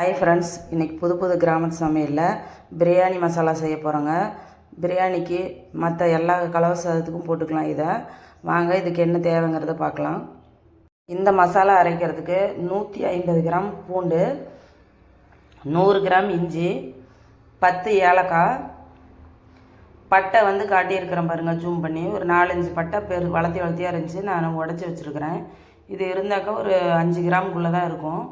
Hi friends இன்றைக்கி புது புது கிராமத்து சமையலில் பிரியாணி மசாலா செய்ய போகிறோங்க பிரியாணிக்கு மற்ற எல்லா கலவை சாதத்துக்கும் போட்டுக்கலாம் இதை. வாங்க இதுக்கு என்ன தேவைங்கிறத பார்க்கலாம். இந்த மசாலா அரைக்கிறதுக்கு நூற்றி ஐம்பது கிராம் பூண்டு நூறு கிராம் இஞ்சி பத்து ஏலக்காய் பட்டை வந்து காட்டியிருக்கிறேன் பாருங்கள் ஜூம் பண்ணி. ஒரு நாலஞ்சு பட்டை பெரு வளர்த்தி வளர்த்தியாக இருந்துச்சு நான் உடச்சி வச்சுருக்கிறேன். இது இருந்தாக்கா ஒரு அஞ்சு கிராமுக்குள்ளே தான் இருக்கும்.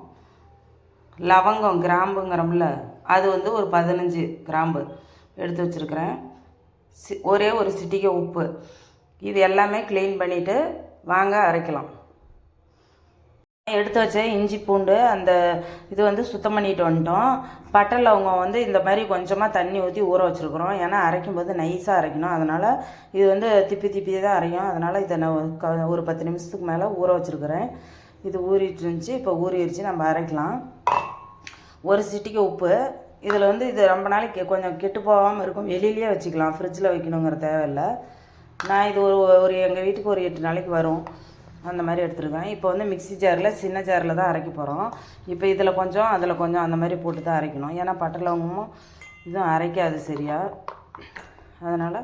லவங்கம் கிராம்புங்கிறோம்ல அது வந்து ஒரு பதினஞ்சு கிராம்பு எடுத்து வச்சுருக்கிறேன். சி ஒரே ஒரு சிட்டிகை உப்பு. இது எல்லாமே க்ளீன் பண்ணிவிட்டு வாங்க அரைக்கலாம். எடுத்து வச்ச இஞ்சி பூண்டு அந்த இது வந்து சுத்தம் பண்ணிட்டு வந்துட்டோம். பட்டை லவங்கம் வந்து இந்த மாதிரி கொஞ்சமாக தண்ணி ஊற்றி ஊற வச்சுருக்குறோம். ஏன்னா அரைக்கும் போது நைஸாக அரைக்கணும். அதனால் இது வந்து திப்பி திப்பி தான் அரையும். அதனால் இதை நான் க- ஒரு பத்து நிமிஷத்துக்கு மேலே ஊற வச்சுருக்குறேன். இது ஊறிட்டு இருந்துச்சு இப்போ ஊறிடுச்சு நம்ம அரைக்கலாம். ஒரு சிட்டிக்கு உப்பு. இதில் வந்து இது ரொம்ப நாளைக்கு கொஞ்சம் கெட்டு போகாமல் இருக்கும். வெளியிலேயே வச்சுக்கலாம். ஃப்ரிட்ஜில் வைக்கணுங்கிற தேவையில்லை. நான் இது ஒரு ஒரு எங்கள் வீட்டுக்கு ஒரு எட்டு நாளைக்கு வரும். அந்த மாதிரி எடுத்துருக்கேன். இப்போ வந்து மிக்ஸி ஜாரில் சின்ன ஜாரில் தான் அரைக்க போகிறோம் இப்போ இதில் கொஞ்சம் அதில் கொஞ்சம் அந்த மாதிரி போட்டு தான் அரைக்கணும். ஏன்னா பட்டலவங்கமும் இதுவும் அரைக்காது சரியா. அதனால்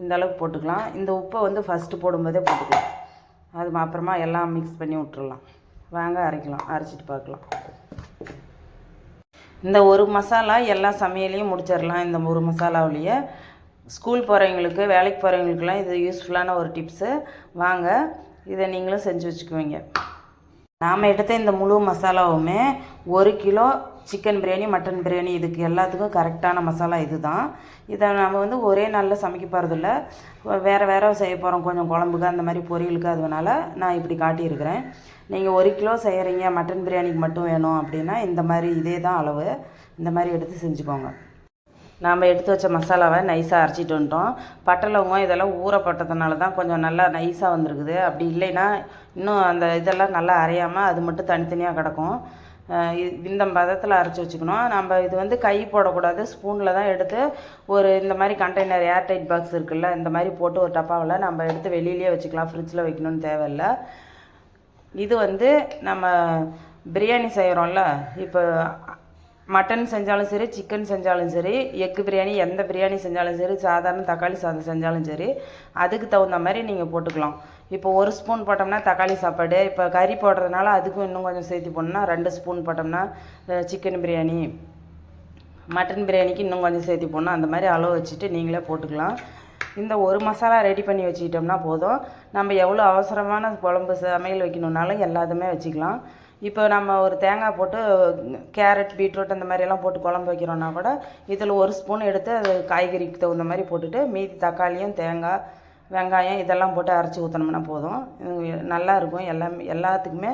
இந்த அளவுக்கு போட்டுக்கலாம். இந்த உப்பை வந்து ஃபஸ்ட்டு போடும்போதே போட்டுக்கலாம். அது அப்புறமா எல்லாம் மிக்ஸ் பண்ணி விட்டுறலாம். வாங்க அரைக்கலாம் அரைச்சிட்டு பார்க்கலாம். இந்த ஒரு மசாலா எல்லா சமையலையும் முடிச்சிடலாம். இந்த ஒரு மசாலாவிலேயே ஸ்கூல் போகிறவங்களுக்கு வேலைக்கு போகிறவங்களுக்குலாம் இது யூஸ்ஃபுல்லான ஒரு டிப்ஸு வாங்க இதை நீங்களும் செஞ்சு வச்சுக்குவீங்க. நாம் எடுத்த இந்த முழு மசாலாவுமே ஒரு kilo chicken biryani mutton biryani இதுக்கு எல்லாத்துக்கும் கரெக்டான மசாலா இது தான் இதை நம்ம வந்து ஒரே நாளில் சமைக்க போகிறதில்ல வேறு வேறு செய்ய போகிறோம் கொஞ்சம் குழம்புக்கு அந்த மாதிரி பொரியலுக்கு அதனால நான் இப்படி காட்டியிருக்கிறேன். நீங்கள் ஒரு கிலோ செய்கிறீங்க மட்டன் பிரியாணிக்கு மட்டும் வேணும் அப்படின்னா இந்த மாதிரி இதே தான் அளவு. இந்த மாதிரி எடுத்து செஞ்சுக்கோங்க. நாம் எடுத்து வச்ச மசாலாவை நைஸாக அரைச்சிட்டு வந்துட்டோம். பட்டலவங்கம் இதெல்லாம் ஊறப்பட்டதுனால தான் கொஞ்சம் நல்லா நைஸாக வந்திருக்குது. அப்படி இல்லைன்னா இன்னும் அந்த இதெல்லாம் நல்லா அரையாமல் அது மட்டும் தனித்தனியாக கிடக்கும். இந்த பதத்தில் அரைச்சி வச்சுக்கணும். நம்ம இது வந்து கை போடக்கூடாது. ஸ்பூனில் தான் எடுத்து ஒரு இந்த மாதிரி கண்டெய்னர் ஏர்டைட் பாக்ஸ் இருக்குல்ல இந்த மாதிரி போட்டு ஒரு டப்பாவில் நம்ம எடுத்து வெளியிலேயே வச்சுக்கலாம். ஃப்ரிட்ஜில் வைக்கணும்னு தேவையில்லை. இது வந்து நம்ம பிரியாணி செய்கிறோம்ல இப்போ மட்டன் செஞ்சாலும் சரி சிக்கன் செஞ்சாலும் சரி எக்கு பிரியாணி எந்த பிரியாணி செஞ்சாலும் சரி சாதாரண தக்காளி சாதம் செஞ்சாலும் சரி அதுக்கு தகுந்த மாதிரி நீங்கள் போட்டுக்கலாம். இப்போ ஒரு ஸ்பூன் போட்டோம்னா தக்காளி சாப்பாடு இப்போ கறி போடுறதுனால அதுக்கும் இன்னும் கொஞ்சம் சேர்த்து போடணும்னா ரெண்டு ஸ்பூன் போட்டோம்னா சிக்கன் பிரியாணி மட்டன் பிரியாணிக்கு இன்னும் கொஞ்சம் சேர்த்து போடணும். அந்த மாதிரி அளவு வச்சுட்டு நீங்களே போட்டுக்கலாம். இந்த ஒரு மசாலா ரெடி பண்ணி வச்சுக்கிட்டோம்னா போதும். நம்ம எவ்வளோ அவசரமான குழம்பு சமையல் வைக்கணுன்னாலும் எல்லாத்துமே வச்சுக்கலாம். இப்போ நம்ம ஒரு தேங்காய் போட்டு கேரட் பீட்ரூட் அந்த மாதிரி எல்லாம் போட்டு குழம்பு வைக்கிறோன்னா கூட இதில் ஒரு ஸ்பூன் எடுத்து அது காய்கறிக்கு தகுந்த மாதிரி போட்டுட்டு மீதி தக்காளியும் தேங்காய் வெங்காயம் இதெல்லாம் போட்டு அரைச்சி ஊற்றினோம்னா போதும். இது நல்லா இருக்கும். எல்லாம் எல்லாத்துக்குமே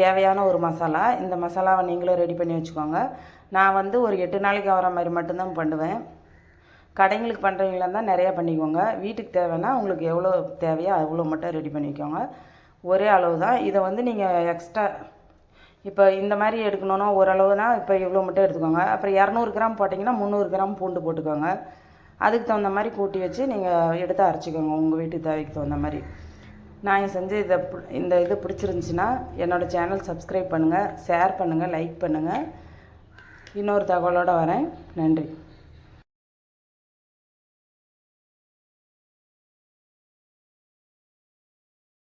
தேவையான ஒரு மசாலா. இந்த மசாலாவை நீங்களும் ரெடி பண்ணி வச்சுக்கோங்க. நான் வந்து ஒரு எட்டு நாளைக்கு வர மாதிரி மட்டும்தான் பண்ணுவேன். கடைங்களுக்கு பண்ணுறவங்களா இருந்தால் நிறையா பண்ணிக்கோங்க. வீட்டுக்கு தேவைன்னா உங்களுக்கு எவ்வளோ தேவையோ அவ்வளோ மட்டும் ரெடி பண்ணிக்கோங்க ஒரே அளவு தான் இதை வந்து நீங்கள் எக்ஸ்ட்ரா இப்போ இந்த மாதிரி எடுக்கணுன்னா தான் இப்போ இவ்வளோ மட்டும் எடுத்துக்கோங்க. அப்புறம் இரநூறு கிராம் போட்டிங்கன்னா முந்நூறு கிராம் பூண்டு போட்டுக்கோங்க. அதுக்கு தகுந்த மாதிரி கூட்டி வச்சு நீங்கள் எடுத்து அரைச்சிக்கோங்க உங்கள் வீட்டு தேவைக்கு தகுந்த மாதிரி. நான் செஞ்ச இதை இந்த இது பிடிச்சிருந்துச்சின்னா என்னோடய சேனல் சப்ஸ்கிரைப் பண்ணுங்கள் ஷேர் பண்ணுங்கள் லைக் பண்ணுங்கள் இன்னொரு தகவலோடு வரேன். நன்றி.